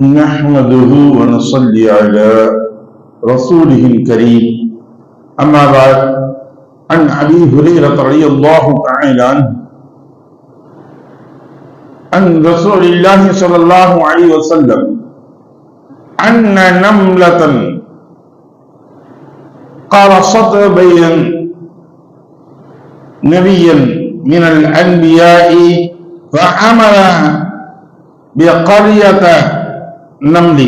نحمده ونصلي على رسوله الكريم. أما بعد عن أبي هريرة رضي الله تعالى عنه عن رسول الله صلى الله عليه وسلم أن نملة قرصت بين نبيا من الأنبياء فأمر بقرية نمل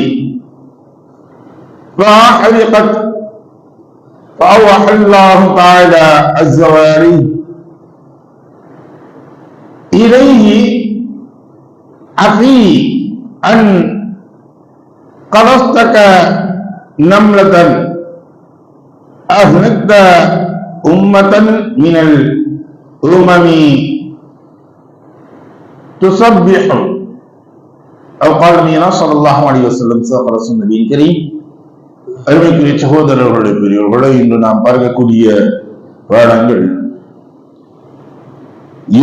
فأحرقت فأوحى الله تعالى الزواري. إليه أخي أن قرصتك نملة. أهلكت أمة من الأمم. تسبح. அவ பாடுனீங்கன்னா சொல்லலாகும் அடி வசல்லம் சகரசு நபியின் கரீம் அருமைக்குரிய சகோதரர்களுடைய பெரியவர்களோ இன்று நாம் பார்க்கக்கூடிய வேடங்கள்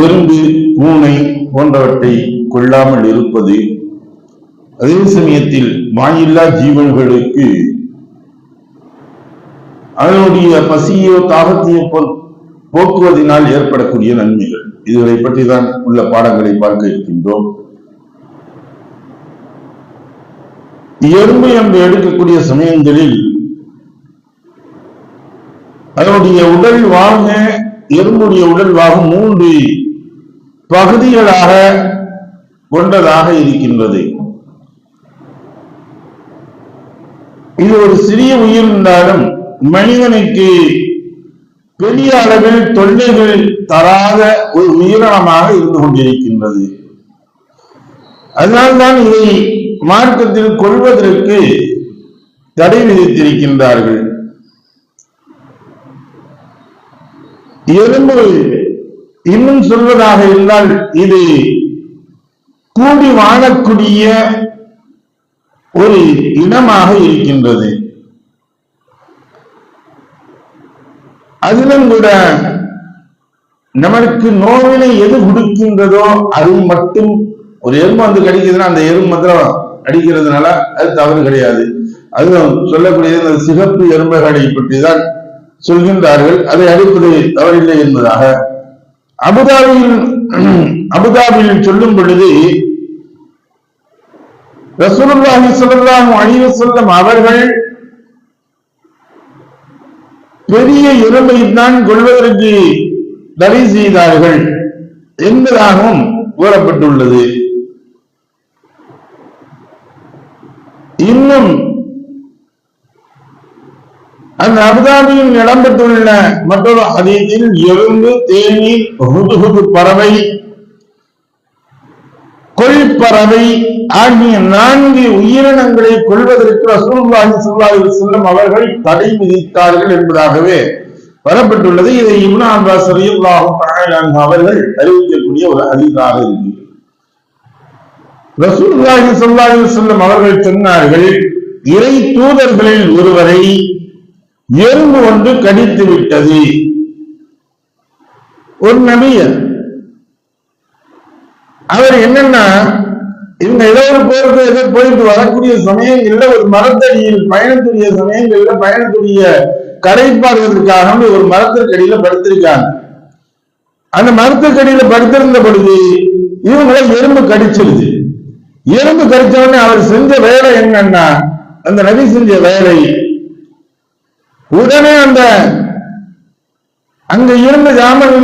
எறும்பு பூனை போன்றவற்றை கொள்ளாமல் இருப்பது அதே சமயத்தில் வாயில்லா ஜீவன்களுக்கு அதனுடைய பசியோ தாகத்தையோ போக்குவதனால் ஏற்படக்கூடிய நன்மைகள். இதுகளை பற்றி தான் உள்ள பாடங்களை பார்க்க இருக்கின்றோம். எறும்பு என்று எடுக்கக்கூடிய சமயங்களில் அதனுடைய உடல் வாக எறும்புடைய உடல் வாகம் மூன்று பகுதிகளாக கொண்டதாக இருக்கின்றது. இது ஒரு சிறிய உயிர் இருந்தாலும் மனிதனுக்கு பெரிய அளவில் தொல்லைகள் தராத ஒரு உயிரினமாக இருந்து கொண்டிருக்கின்றது. அதனால்தான் இதை மார்க்கத்தில் கொள்வதற்கு தடை விதித்திருக்கின்றார்கள். எறும்பு இன்னும் சொல்வதாக இருந்தால் இது கூடி வாழக்கூடிய ஒரு இனமாக இருக்கின்றது. அதிலும் கூட நமக்கு நோவினை எது கொடுக்கின்றதோ அது மட்டும் ஒரு எறும்பு வந்து கடிக்குதுன்னா அந்த எறும்பு மாத்திரம் அடிக்கிறதுனால அது தவறு கிடையாது. அது சொல்லக்கூடியது அந்த சிகப்பு எறும்புகளை பற்றி தான் சொல்கின்றார்கள். அதை அடிப்பது தவறில்லை என்பதாக. அபுதாபியில் அபுதாபியில் சொல்லும் பொழுது ரசூலுல்லாஹி ஸல்லல்லாஹு அலைஹி செல்லும் அவர்கள் பெரிய எறும்பை தான் கொள்வதற்கு தடை செய்தார்கள் என்பதாகவும் கூறப்பட்டுள்ளது. இன்னும் அந்த அபுதாபியில் இடம்பெற்றுள்ள மற்றொரு அதீதில் எறும்பு தேனீர் ஹுதுஹுது பறவை கொள்பறவை ஆகிய நான்கு உயிரினங்களை கொள்வதற்கு ரசூலுல்லாஹி ஸல்லல்லாஹு செல்லும் அவர்கள் தடை விதித்தார்கள் என்பதாகவே வரப்பட்டுள்ளது. இதை இப்னு அப்பாஸ் அவர்கள் அறிவிக்கக்கூடிய ஒரு ஹதீஸாக இருக்கிறது ரசூல்லாஹி ஸல்லல்லாஹு அலைஹி அவர்கள் சொன்னார்கள் இறை தூதர்களில் ஒருவரை எறும்பு ஒன்று கடித்து விட்டது. ஒரு நபியர் அவர் என்னன்னா இவங்க ஏதோ ஒரு போருக்கு ஏதோ போயிட்டு வரக்கூடிய சமயங்கள்ல ஒரு மரத்தடியில் பயணத்துடைய சமயங்கள்ல பயணத்துடைய கரைப்பாடுவதற்காக ஒரு மரத்திற்கடியில படுத்திருக்காங்க. அந்த மரத்துக்கடியில படுத்திருந்த பொழுது இவங்களை எறும்பு கடிச்சிருது எறும்பு கடிச்ச உடனே அவர் செஞ்ச வேலை என்னன்னா அந்த நபி செஞ்ச வேலை. உடனே அந்த அங்க இருந்த ஜாமன்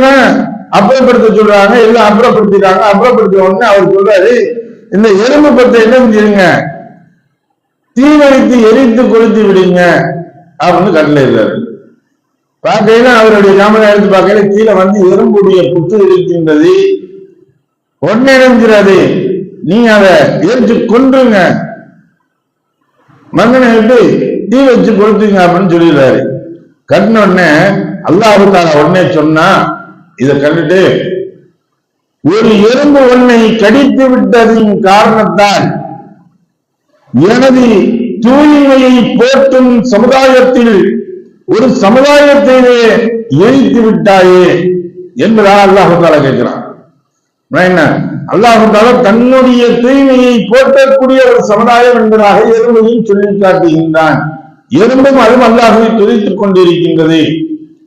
அப்புறப்படுத்த சொல்றாங்க எல்லாம் அப்புறப்படுத்திட்டாங்க. அப்புறப்படுத்த உடனே அவர் சொல்றாரு இந்த எறும்பு பத்தை என்ன செஞ்சிருங்க? தீ வைத்து எரித்து கொளுத்து விடுங்க அப்படின்னு கட்டளை இருக்காரு பார்க்கையில அவருடைய ஜாமனை எடுத்து பார்க்கையில கீழே வந்து எறும்புடைய புத்து இருக்கின்றது உடனே நினைஞ்சிடாது நீங்க அதை எரிஞ்சு கொன்றுங்க. மகனை விட்டு தீ வச்சு கொடுத்தீங்க அப்படின்னு சொல்லிடுறாரு. கட்டின உடனே அல்லாஹு தாலா உடனே சொன்னா இதை கண்டுட்டு ஒரு எறும்பு உன்னை கடித்து விட்டதின் காரணத்தால் எனது தூய்மையை போற்றும் சமுதாயத்தில் ஒரு சமுதாயத்தையே எரித்து விட்டாயே என்பதாக அல்லாஹு தாலா கேட்கிறான் என்ன? அல்லாஹால தன்னுடைய தூய்மையை போற்றக்கூடிய ஒரு சமுதாயம் என்பதாக எறும்பையும் சொல்லி காட்டுகின்றான். எறும்பும் அதுவும் அல்லாஹுவை துதித்துக் கொண்டிருக்கின்றது.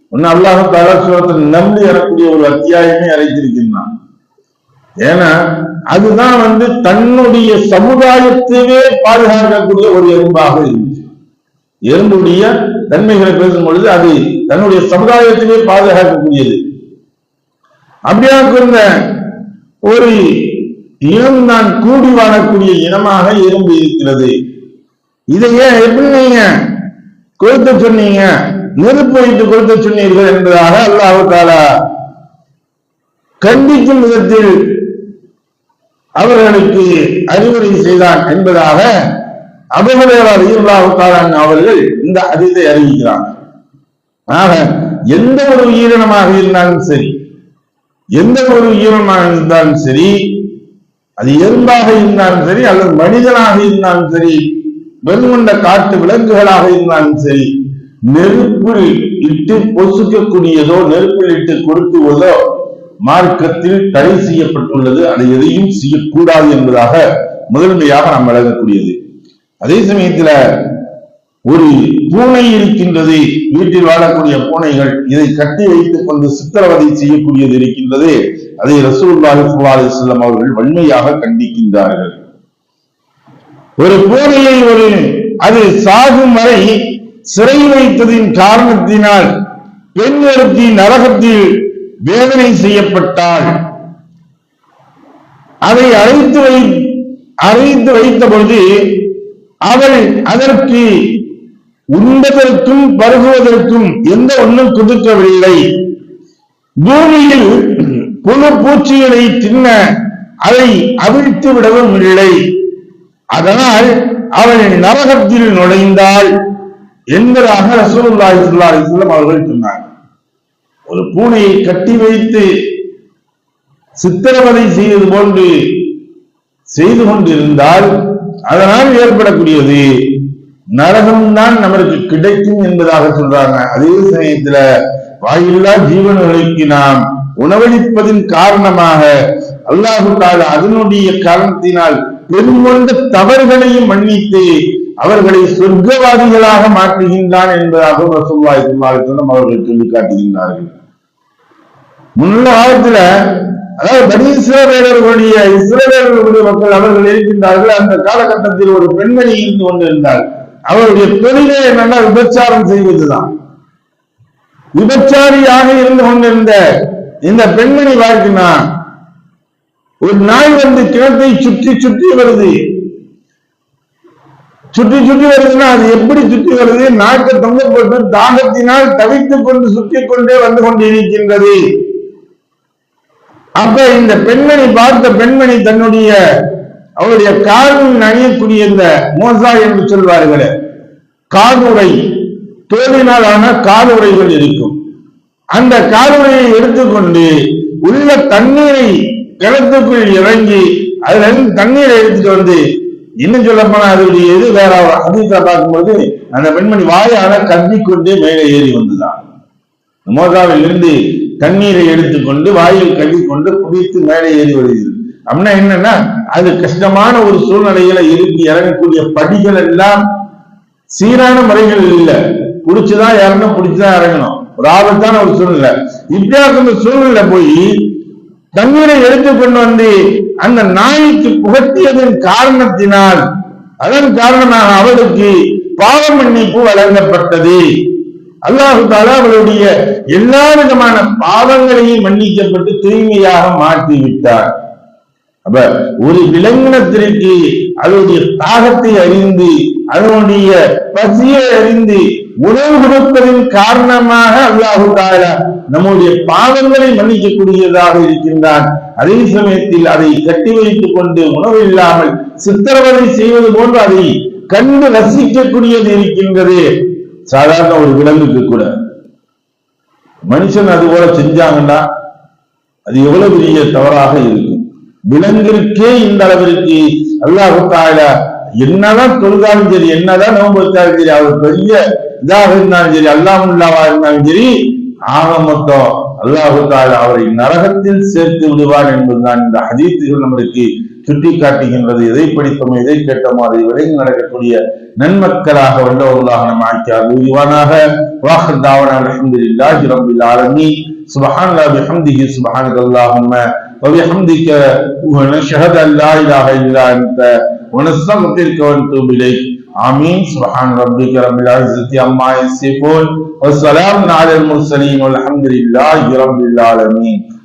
ஒன்னு அல்லாஹு தாலா நம்பி எறக்கூடிய ஒரு அத்தியாயமே அழைத்திருக்கின்றான். ஏன்னா அதுதான் வந்து தன்னுடைய சமுதாயத்தையே பாதுகாக்கக்கூடிய ஒரு எறும்பாக இருந்துச்சு. எறும்புடைய தன்மைகளை பேசும் பொழுது அது தன்னுடைய சமுதாயத்தையே பாதுகாக்கக்கூடியது. அப்படியாக இருந்த ஒரு இனம்தான் கூடி வாழக்கூடிய இனமாக எறும்பு இருக்கிறது. இதையே எப்படி நீங்க கொடுத்து சொன்னீங்க? நெருப்பு வைத்து கொடுத்து சொன்னீர்கள் என்பதாக அல்லாஹு தாலா கண்டிக்கும் விதத்தில் அவர்களுக்கு அறிவுரை செய்தான் என்பதாக அபுஹரேரா ரலியல்லாஹு தஆலா அவர்கள் இந்த அதிதை அறிவிக்கிறார். ஆக எந்த ஒரு உயிரினமாக இருந்தாலும் சரி எந்த ஒரு உயிரினமாக இருந்தாலும் சரி அது எறும்பாக இருந்தாலும் சரி அல்லது மனிதனாக இருந்தாலும் சரி வெண்கொண்ட காட்டு விலங்குகளாக இருந்தாலும் சரி நெருப்பில் இட்டு பொசுக்கக்கூடியதோ நெருப்பில் இட்டு கொடுத்துவதோ மார்க்கத்தில் தடை செய்யப்பட்டுள்ளது. அதை எதையும் செய்யக்கூடாது என்பதாக முதன்மையாக நாம் விளங்கக்கூடியது. அதே சமயத்துல ஒரு பூனை இருக்கின்றது வீட்டில் வாழக்கூடிய பூனைகள் இதை கட்டி வைத்துக் கொண்டு சித்திரவதை செய்யக்கூடியது இருக்கின்றது. அதை ரசூல்லாஹி ஸல்லல்லாஹு செல்லம் அவர்கள் வன்மையாக கண்டிக்கின்றார்கள். ஒரு பூனையை ஒரு அது சாகும் வரை சிறை வைத்ததின் காரணத்தினால் பெண் ஒருத்தி நரகத்தில் வேதனை செய்யப்பட்டால் அதை அழைத்து வை அழைத்து வைத்த பொழுது அவள் அதற்கு உண்பதற்கும் பருகுவதற்கும் எந்த ஒன்றும் கொடுக்கவில்லை. பூமியில் புழு பூச்சிகளை தின்ன அதை அவிழ்த்து விடவும் இல்லை. அதனால் அவள் நரகத்தில் நுழைந்தாள் என்பதாக ரசூலுல்லாஹி ஸல்லல்லாஹு அலைஹி வஸல்லம் அவர்கள் சொன்னார் ஒரு பூனையை கட்டி வைத்து சித்திரவதை செய்வது போன்று செய்து கொண்டிருந்தால் அதனால் ஏற்படக்கூடியது. நரகம்தான் நமக்கு கிடைக்கும் என்பதாக சொல்றாங்க. அதே சமயத்துல வாயில்லா ஜீவன்களுக்கு நாம் உணவளிப்பதின் காரணமாக அல்லாஹு தாலா அதனுடைய காரணத்தினால் பெருங்கொண்ட தவறுகளையும் மன்னித்து அவர்களை சொர்க்கவாதிகளாக மாற்றுகின்றான் என்பதாக ரசூலுல்லாஹி ஸல்லல்லாஹு அவர்கள் சொல்லி காட்டுகின்றார்கள். முன்ன காலத்துல அதாவது பனி இஸ்ரவேலர்களுடைய இஸ்ரவேலர்களுடைய மக்கள் அவர்கள் இருக்கின்றார்கள். அந்த காலகட்டத்தில் ஒரு பெண்மணி இருந்து கொண்டிருந்தார் அவருடைய தொழிலே என்னன்னா விபச்சாரம் செய்வதுதான். விபச்சாரியாக இருந்து கொண்டிருந்த இந்த பெண்மணி வாழ்க்கைனா ஒரு நாய் வந்து கிணத்தை சுற்றி சுற்றி வருது. சுற்றி சுற்றி வருதுன்னா அது எப்படி சுற்றி வருது? நாட்டை தொங்க போட்டு தாகத்தினால் தவித்துக் கொண்டு சுற்றி கொண்டே வந்து கொண்டிருக்கின்றது. அப்ப இந்த பெண்மணி பார்த்த பெண்மணி தன்னுடைய அவருடைய காலில் அணியக்கூடிய இந்த மோசா என்று சொல்வார்களே காதுரை தோலினால் காதுரைகள் இருக்கும். அந்த காதுரையை எடுத்துக்கொண்டு உள்ள தண்ணீரை கிணத்துக்குள் இறங்கி அதுல இருந்து தண்ணீரை எடுத்துட்டு வந்து இன்னும் சொல்ல போனா அதனுடைய இது வேற அதிகத்தை பார்க்கும்போது அந்த பெண்மணி வாயால கொண்டே மேலே ஏறி வந்துதான். மோசாவில் இருந்து தண்ணீரை எடுத்துக்கொண்டு வாயில் கழுவி கொண்டு குடித்து மேலே ஏறி வருகிறது. அப்படின்னா என்னன்னா அது கஷ்டமான ஒரு சூழ்நிலையில இருந்து இறங்கக்கூடிய படிகள் எல்லாம் சீரான முறைகள் இல்ல. பிடிச்சுதான் இறங்கணும் புடிச்சுதான் இறங்கணும். ஒரு ஆபத்தான ஒரு சூழ்நிலை. இப்படியாக சூழ்நிலை போய் தண்ணீரை எடுத்து கொண்டு வந்து அந்த நாய்க்கு புகட்டியதன் காரணத்தினால் அதன் காரணமாக அவளுக்கு பாவ மன்னிப்பு வழங்கப்பட்டது. அல்லாஹு தாலா அவளுடைய எல்லா விதமான பாவங்களையும் மன்னிக்கப்பட்டு தூய்மையாக மாற்றி விட்டார் அப்ப ஒரு விலங்கினத்திற்கு அதனுடைய தாகத்தை அறிந்து அதனுடைய பசியை அறிந்து உணவு கொடுப்பதின் காரணமாக அல்லாஹு தாலா நம்முடைய பாவங்களை மன்னிக்கக்கூடியதாக இருக்கின்றான். அதே சமயத்தில் அதை கட்டி வைத்துக் கொண்டு உணவு இல்லாமல் சித்திரவதை செய்வது போன்று அதை கண்டு ரசிக்கக்கூடியது இருக்கின்றது. சாதாரண ஒரு விலங்குக்கு கூட. மனுஷன் அது போல செஞ்சாங்கன்னா அது எவ்வளவு பெரிய தவறாக இருக்கும் விலங்கிற்கே இந்த அளவிற்கு அல்லாஹு தாலா என்னதான் தொழுதாலும் சரி என்னதான் நோன்பு வச்சாலும் சரி அவர் பெரிய இதாக இருந்தாலும் சரி அல்லாமுல்லாவா இருந்தாலும் சரி ஆக மொத்தம் அல்லாஹு தாலா அவரை நரகத்தில் சேர்த்து விடுவார் என்பதுதான் இந்த ஹதீத்துகள் நம்மளுக்கு சுட்டி காட்டுகின்றது எதை படித்தோமோ எதை கேட்டோமோ அதை விலங்கி நடக்கக்கூடிய நன்மக்களாக வல்லவர்களாக நம்ம ஆக்கியார். உருவானாக வாஹர் தாவன அலமதுல்லாஹி ரபில் ஆலமீன். سبحان الله بحمده سبحانك اللهم وبحمدك ونشهد أن لا إله إلا أنت ونستغفرك ونتوب إليك. آمين. سبحان ربك رب العزة عما يصفون والسلام على المرسلين والحمد لله رب العالمين.